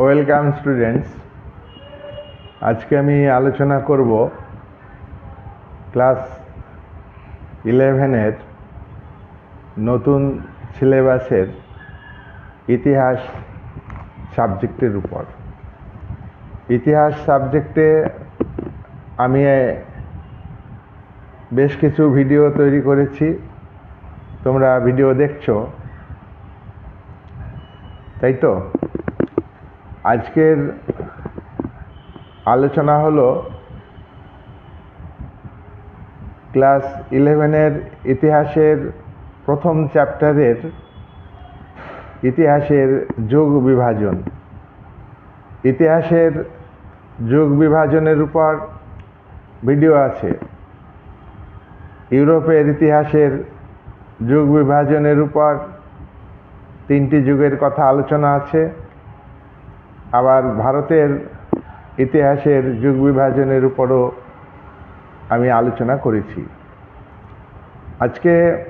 Welcome students আজকে আমি আলোচনা করব ক্লাস ইলেভেনের নতুন সিলেবাসের ইতিহাস সাবজেক্টের উপর। ইতিহাস সাবজেক্টে আমি বেশ কিছু ভিডিও তৈরি করেছি। তোমরা ভিডিও দেখছ। তাই তো? আজকের আলোচনা হলো ক্লাস ইলেভেনের ইতিহাসের প্রথম চ্যাপ্টারের ইতিহাসের যুগ বিভাজন। ইতিহাসের যুগ বিভাজনের উপর ভিডিও আছে। ইউরোপের ইতিহাসের যুগ বিভাজনের উপর তিনটি যুগের কথা আলোচনা আছে। আবার ভারতের ইতিহাসের যুগ বিভাজনের উপরও আমি আলোচনা করেছি। আজকে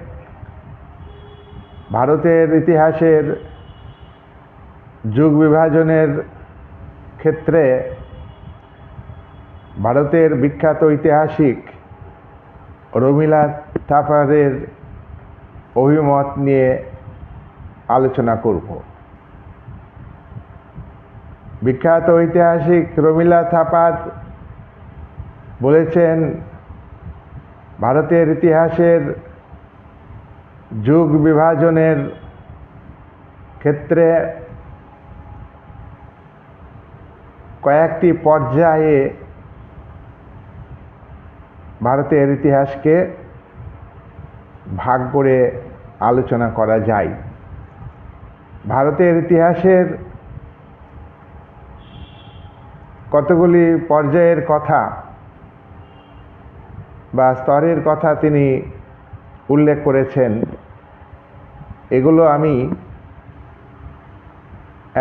ভারতের ইতিহাসের যুগ বিভাজনের ক্ষেত্রে ভারতের বিখ্যাত ঐতিহাসিক রমিলা থাপারের অভিমত নিয়ে আলোচনা করব। বিখ্যাত ঐতিহাসিক রমিলা থাপার বলেছেন, ভারতের ইতিহাসের যুগ বিভাজনের ক্ষেত্রে কয়েকটি পর্যায়ে ভারতের ইতিহাসকে ভাগ করে আলোচনা করা যায়। ভারতের ইতিহাসের কতগুলি পর্যায়ের কথা বা স্তরের কথা তিনি উল্লেখ করেছেন, এগুলো আমি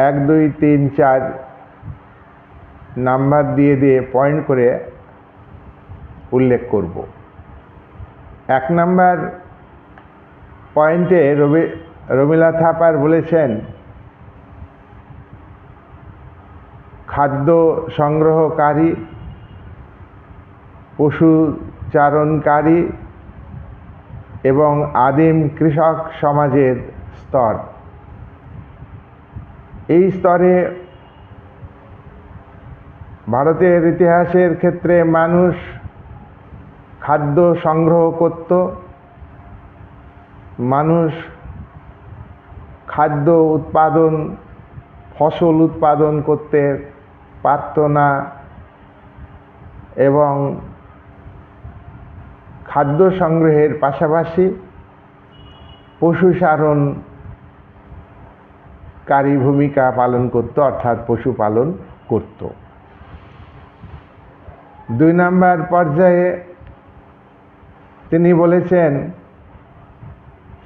এক, দুই, তিন, চার নাম্বার দিয়ে দিয়ে পয়েন্ট করে উল্লেখ করব। এক নাম্বার পয়েন্টে রবি রমিলা থাপার বলেছেন খাদ্য সংগ্রহকারী, পশুচারণকারী এবং আদিম কৃষক সমাজের স্তর। এই স্তরে ভারতের ইতিহাসের ক্ষেত্রে মানুষ খাদ্য সংগ্রহ করত। মানুষ খাদ্য উৎপাদন, ফসল উৎপাদন করতে পারত না এবং খাদ্য সংগ্রহের পাশাপাশি পশুচারণকারী ভূমিকা পালন করত, অর্থাৎ পশুপালন করত। দুই নাম্বার পর্যায়ে তিনি বলেছেন,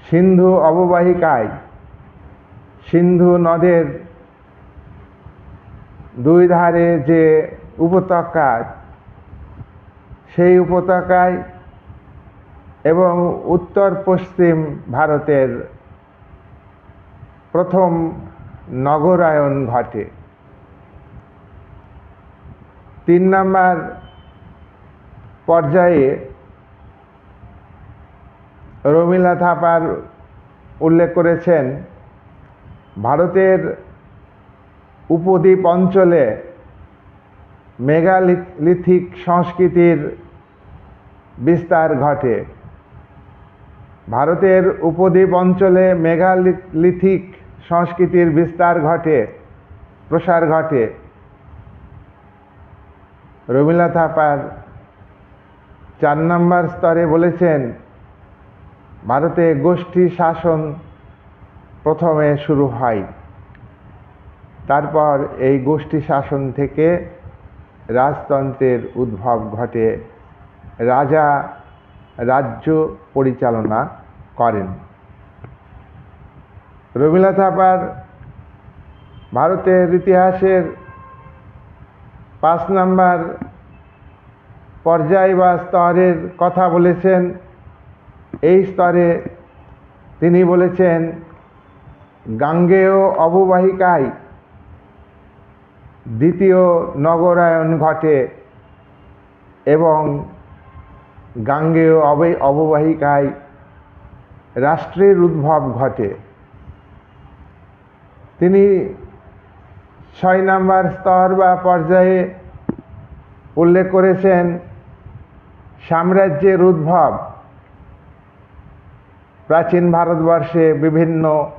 সিন্ধু অববাহিকায় সিন্ধু নদের দুই ধারে যে উপত্যকা, সেই উপত্যকায় এবং উত্তর পশ্চিম ভারতের প্রথম নগরায়ন ঘটে। তিন নম্বর পর্যায়ে রমিলা থাপার উল্লেখ করেছেন, ভারতের উপদ্বীপ অঞ্চলে মেগালিথিক সংস্কৃতির বিস্তার ঘটে। ভারতের উপদ্বীপ অঞ্চলে মেগালিথিক সংস্কৃতির বিস্তার ঘটে, প্রসার ঘটে। রমিলা থাপার চার নম্বর স্তরে বলেছেন, ভারতে গোষ্ঠী শাসন প্রথমে শুরু হয়। তারপর এই গোষ্ঠী শাসন থেকে রাজতন্ত্রের উদ্ভব ঘটে। রাজা রাজ্য পরিচালনা করেন। রমিলা থাপার ভারতের ইতিহাসের পাঁচ নাম্বার পর্যায় বা স্তরের কথা বলেছেন। এই স্তরে তিনি বলেছেন, গাঙ্গেয় অববাহিকায় দ্বিতীয় নগরায়ন ঘটে এবং গাঙ্গেয় অবে- অববাহিকায় রাষ্ট্রের উদ্ভব ঘটে। তিনি ছয় নাম্বার স্তর বা পর্যায়ে উল্লেখ করেছেন, সাম্রাজ্যের উদ্ভব। প্রাচীন ভারতবর্ষে বিভিন্ন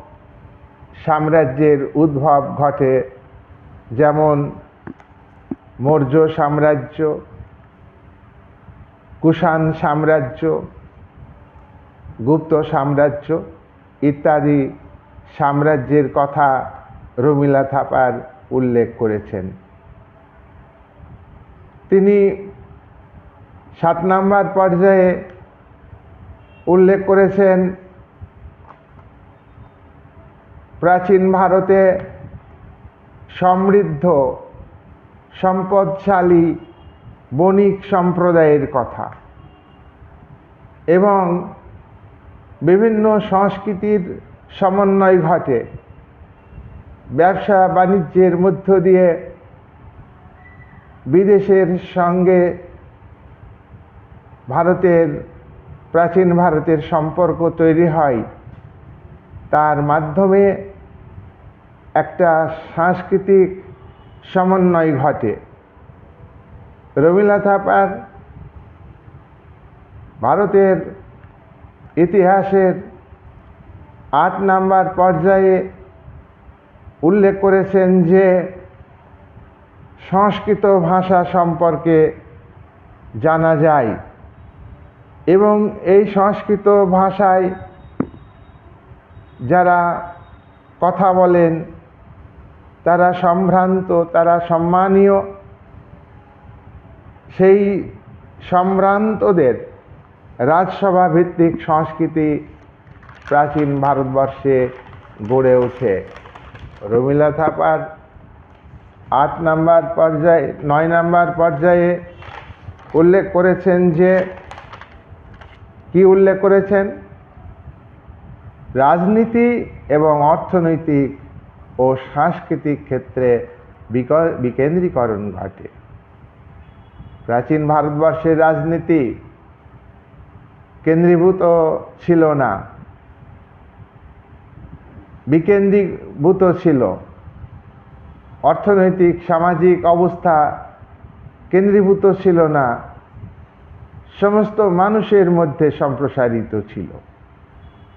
সাম্রাজ্যের উদ্ভব ঘটে। যেমন মৌর্য সাম্রাজ্য, কুষাণ সাম্রাজ্য, গুপ্ত সাম্রাজ্য ইত্যাদি সাম্রাজ্যের কথা রমিলা থাপার উল্লেখ করেছেন। তিনি সাত নম্বর পর্যায়ে উল্লেখ করেছেন, প্রাচীন ভারতে সমৃদ্ধ, সম্পদশালী, বণিক সম্প্রদায়ের কথা। এবং বিভিন্ন সংস্কৃতির সমন্বয় ঘটে। ব্যবসা বাণিজ্যের মধ্য দিয়ে বিদেশের সঙ্গে ভারতের, প্রাচীন ভারতের সম্পর্ক তৈরি হয়। তার মাধ্যমে একটা সাংস্কৃতিক সমন্বয় ঘটে। রবীন্দ্রনাথ থাপার ভারতের ইতিহাসের আট নাম্বার পর্যায়ে উল্লেখ করেছেন যে, সংস্কৃত ভাষা সম্পর্কে জানা যায় এবং এই সংস্কৃত ভাষায় যারা কথা বলেন তারা সম্ভ্রান্ত, তারা সম্মানীয়। সেই সম্ভ্রান্তদের রাজসভা ভিত্তিক সংস্কৃতি প্রাচীন ভারতবর্ষে গড়ে ওঠে। রমিলা থাপার আট নাম্বার পর্যায়ে, নয় নাম্বার পর্যায়ে উল্লেখ করেছেন যে, কি উল্লেখ করেছেন? রাজনীতি এবং অর্থনৈতিক ও সাংস্কৃতিক ক্ষেত্রে বিক- বিকেন্দ্রীকরণ ঘটে। প্রাচীন ভারতবর্ষের রাজনীতি কেন্দ্রীভূত ছিল না। বিকেন্দ্রীভূত ছিল। অর্থনৈতিক, সামাজিক অবস্থা কেন্দ্রীভূত ছিল না। সমস্ত মানুষের মধ্যে সম্প্রসারিত ছিল।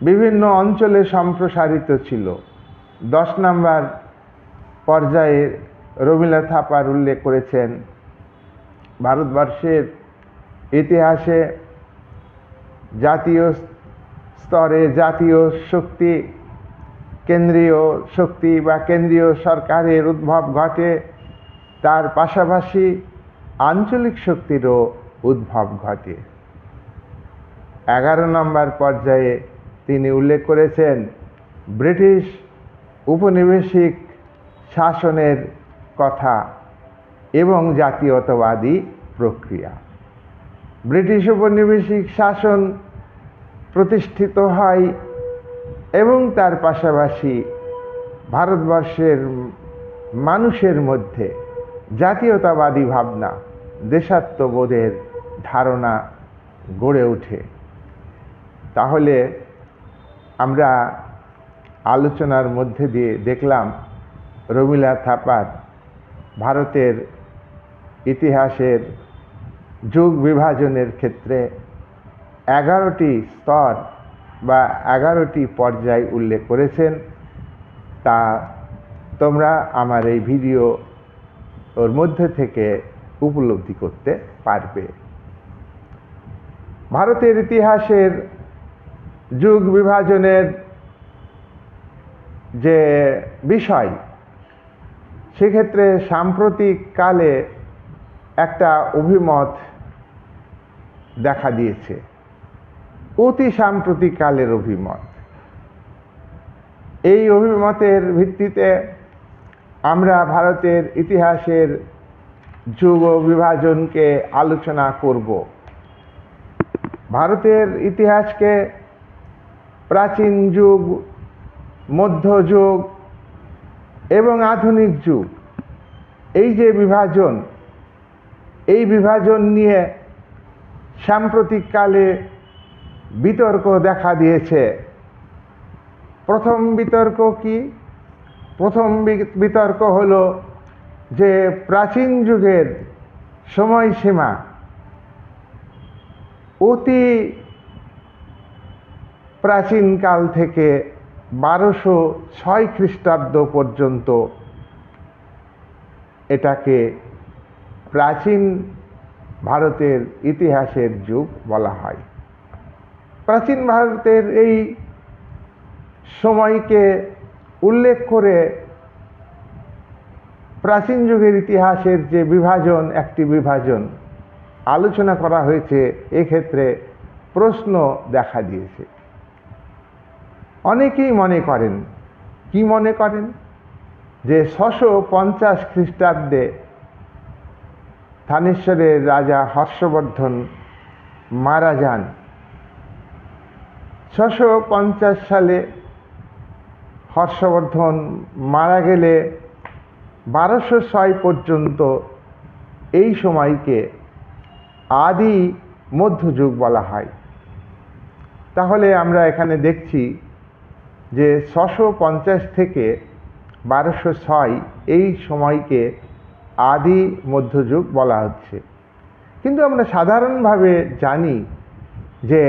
বিভিন্ন অঞ্চলে সম্প্রসারিত ছিল। দশ নাম্বার পর্যায়ে রবীন্দ্রনাথ থাপার উল্লেখ করেছেন, ভারতবর্ষের ইতিহাসে জাতীয় স্তরে জাতীয় শক্তি, কেন্দ্রীয় শক্তি বা কেন্দ্রীয় সরকারের উদ্ভব ঘটে, তার পাশাপাশি আঞ্চলিক শক্তিরও উদ্ভব ঘটে। এগারো নম্বর পর্যায়ে তিনি উল্লেখ করেছেন, ব্রিটিশ উপনিবেশিক শাসনের কথা এবং জাতীয়তাবাদী প্রক্রিয়া। ব্রিটিশ উপনিবেশিক শাসন প্রতিষ্ঠিত হয় এবং তার পাশাপাশি ভারতবর্ষের মানুষের মধ্যে জাতীয়তাবাদী ভাবনা, দেশাত্মবোধের ধারণা গড়ে ওঠে। তাহলে আমরা আলোচনার মধ্যে দিয়ে দেখলাম রমিলা থাপার ভারতের ইতিহাসের যুগ বিভাজনের ক্ষেত্রে এগারোটি স্তর বা এগারোটি পর্যায় উল্লেখ করেছেন। তা তোমরা আমার এই ভিডিও ওর মধ্যে থেকে উপলব্ধি করতে পারবে। ভারতের ইতিহাসের যুগ বিভাজনের যে বিষয়, সেক্ষেত্রে সাম্প্রতিক কালে একটা অভিমত দেখা দিয়েছে। অতি সাম্প্রতিক কালের অভিমত। এই অভিমতের ভিত্তিতে আমরা ভারতের ইতিহাসের যুগ বিভাজনকে আলোচনা করব। ভারতের ইতিহাসকে প্রাচীন যুগ মধ্যযুগ এবং আধুনিক যুগ। এই যে বিভাজন, এই বিভাজন নিয়ে সাম্প্রতিককালে বিতর্ক দেখা দিয়েছে। প্রথম বিতর্ক কি? প্রথম বিতর্ক হলো যে প্রাচীন যুগের সময়সীমা অতি প্রাচীনকাল থেকে বারোশো ছয় খ্রিস্টাব্দ পর্যন্ত এটাকে প্রাচীন ভারতের ইতিহাসের যুগ বলা হয়। প্রাচীন ভারতের এই সময়কে উল্লেখ করে প্রাচীন যুগের ইতিহাসের যে বিভাজন, একটি বিভাজন আলোচনা করা হয়েছে, এক্ষেত্রে প্রশ্ন দেখা দিয়েছে। অনেকেই মনে করেন। কি মনে করেন? যে ছশো পঞ্চাশ খ্রিস্টাব্দে থানেশ্বরের রাজা হর্ষবর্ধন মারা যান। ছশো পঞ্চাশ সালে হর্ষবর্ধন মারা গেলে বারোশো ছয় পর্যন্ত এই সময়কে আদি মধ্যযুগ বলা হয়। তাহলে আমরা এখানে দেখছি যে ছশো পঞ্চাশ থেকে বারোশো ছয় এই সময়কে আদি মধ্যযুগ বলা হচ্ছে। কিন্তু আমরা সাধারণভাবে জানি যে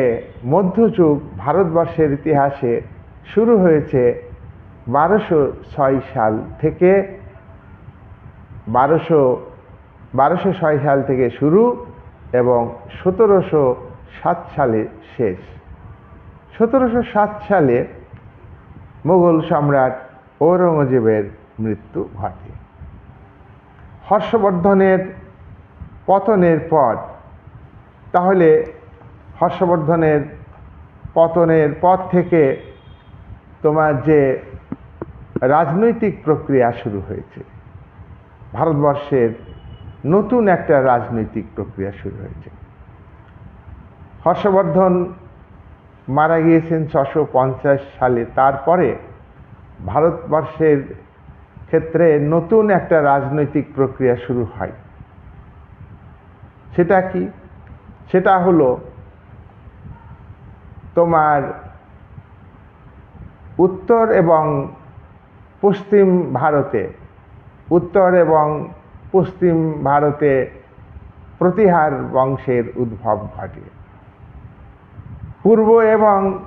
মধ্যযুগ ভারতবর্ষের ইতিহাসে শুরু হয়েছে বারোশো ছয় সাল থেকে বারোশো বারোশো ছয় সাল থেকে শুরু এবং সতেরোশো সাত সালে শেষ। সতেরোশো সাত সালে মুঘল সম্রাট ঔরঙ্গজেবের মৃত্যু ঘটে। হর্ষবর্ধনের পতনের পর, তাহলে হর্ষবর্ধনের পতনের পর থেকে তোমার যে রাজনৈতিক প্রক্রিয়া শুরু হয়েছে, ভারতবর্ষের নতুন একটা রাজনৈতিক প্রক্রিয়া শুরু হয়েছে। হর্ষবর্ধন মারা গিয়েছেন ছশো পঞ্চাশ সালে। তারপরে ভারতবর্ষের ক্ষেত্রে নতুন একটা রাজনৈতিক প্রক্রিয়া শুরু হয়। সেটা কি? সেটা হলো তোমার উত্তর এবং পশ্চিম ভারতে, উত্তর এবং পশ্চিম ভারতে প্রতিহার বংশের উদ্ভব ঘটে। পূর্ব এবং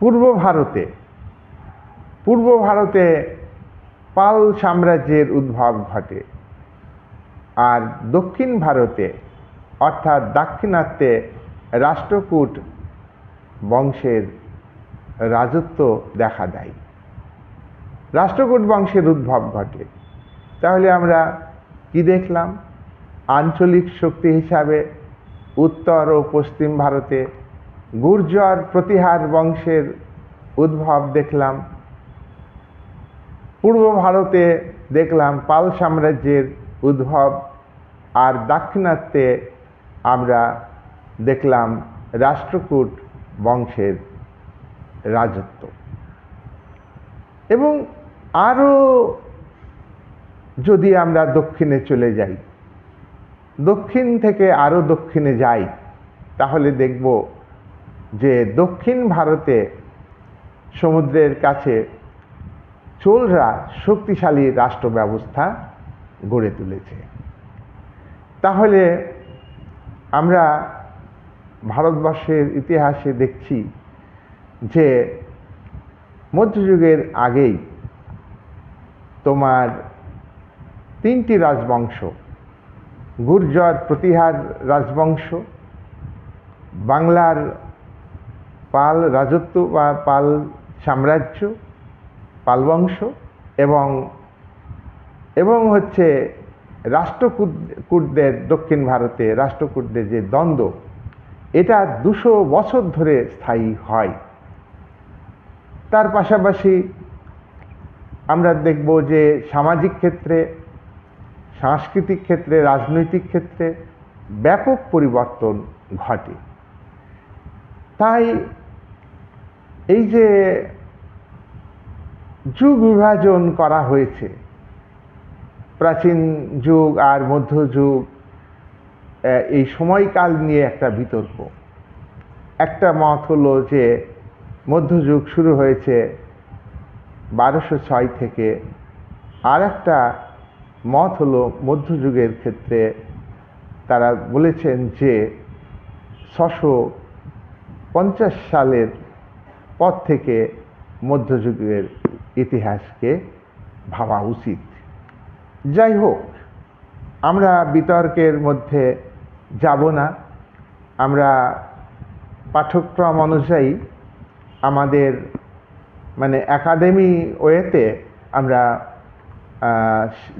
পূর্ব ভারতে পূর্ব ভারতে পাল সাম্রাজ্যের উদ্ভব ঘটে আর দক্ষিণ ভারতে, অর্থাৎ দাক্ষিণাত্যে রাষ্ট্রকূট বংশের রাজত্ব দেখা দেয়। রাষ্ট্রকূট বংশের উদ্ভব ঘটে। তাহলে আমরা কি দেখলাম? আঞ্চলিক শক্তি হিসাবে উত্তর ও পশ্চিম ভারতে গুর্জর প্রতিহার বংশের উদ্ভব দেখলাম। পূর্ব ভারতে দেখলাম পাল সাম্রাজ্যের উদ্ভব আর দাক্ষিণাত্যে আমরা দেখলাম রাষ্ট্রকূট বংশের রাজত্ব। এবং আরও যদি আমরা দক্ষিণে চলে যাই দক্ষিণ থেকে আরও দক্ষিণে যাই, তাহলে দেখব যে দক্ষিণ ভারতে সমুদ্রের কাছে চোলরা শক্তিশালী রাষ্ট্র ব্যবস্থা গড়ে তুলেছে। তাহলে আমরা ভারতবর্ষের ইতিহাসে দেখছি যে মধ্যযুগের আগেই তোমার তিনটি রাজবংশ গুর্জর প্রতিহার রাজবংশ, বাংলার পাল রাজত্ব, বা পাল সাম্রাজ্য, পালবংশ এবং এবং হচ্ছে রাষ্ট্রকূট রাষ্ট্রকূটদের, দক্ষিণ ভারতে রাষ্ট্রকূটদের যে দ্বন্দ্ব, এটা দুশো বছর ধরে স্থায়ী হয়। তার পাশাপাশি আমরা দেখব যে সামাজিক ক্ষেত্রে সাংস্কৃতিক ক্ষেত্রে, রাজনৈতিক ক্ষেত্রে ব্যাপক পরিবর্তন ঘটে। তাই এই যে যুগ বিভাজন করা হয়েছে, প্রাচীন যুগ আর মধ্যযুগ এই সময়কাল নিয়ে একটা বিতর্ক। একটা মত হলো যে মধ্যযুগ শুরু হয়েছে বারোশো ছয় থেকে আর একটা মত হলো মধ্যযুগের ক্ষেত্রে তারা বলেছেন যে ছশো পঞ্চাশ সালের পর থেকে মধ্যযুগের ইতিহাসকে ভাবা উচিত। যাই হোক, আমরা বিতর্কের মধ্যে যাব না। আমরা পাঠ্যক্রম অনুযায়ী আমাদের মানে একাডেমি ওয়েতে আমরা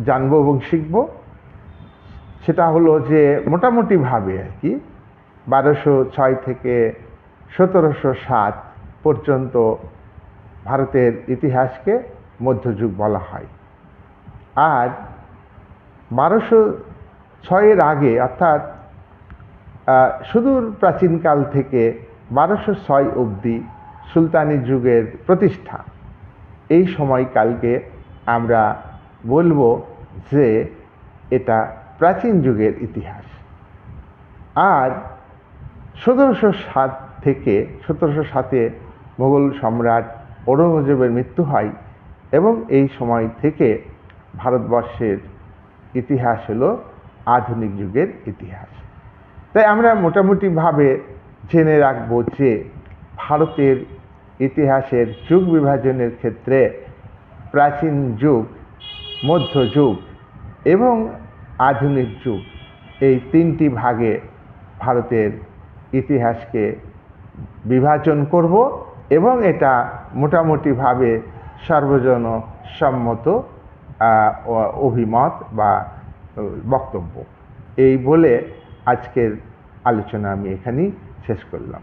জানব এবং শিখব। সেটা হলো যে মোটামুটিভাবে আর কি, বারোশো ছয় থেকে সতেরোশো সাত পর্যন্ত ভারতের ইতিহাসকে মধ্যযুগ বলা হয়। আর বারোশো ছয়ের আগে অর্থাৎ সুদূর প্রাচীনকাল থেকে বারোশো ছয় অবধি সুলতানি যুগের প্রতিষ্ঠা। এই সময়কালকে আমরা বলব যে এটা প্রাচীন যুগের ইতিহাস। আর সতেরোশো সাত থেকে সতেরোশো সাতে মোগল সম্রাট ঔরঙ্গজেবের মৃত্যু হয় এবং এই সময় থেকে ভারতবর্ষের ইতিহাস হলো আধুনিক যুগের ইতিহাস। তাই আমরা মোটামুটিভাবে জেনে রাখব যে ভারতের ইতিহাসের যুগ বিভাজনের ক্ষেত্রে প্রাচীন যুগ মধ্যযুগ এবং আধুনিক যুগ। এই তিনটি ভাগে ভারতের ইতিহাসকে বিভাজন করব এবং এটা মোটামুটিভাবে সর্বজন সম্মত অভিমত বা বক্তব্য। এই বলে আজকের আলোচনা আমি এখানেই শেষ করলাম।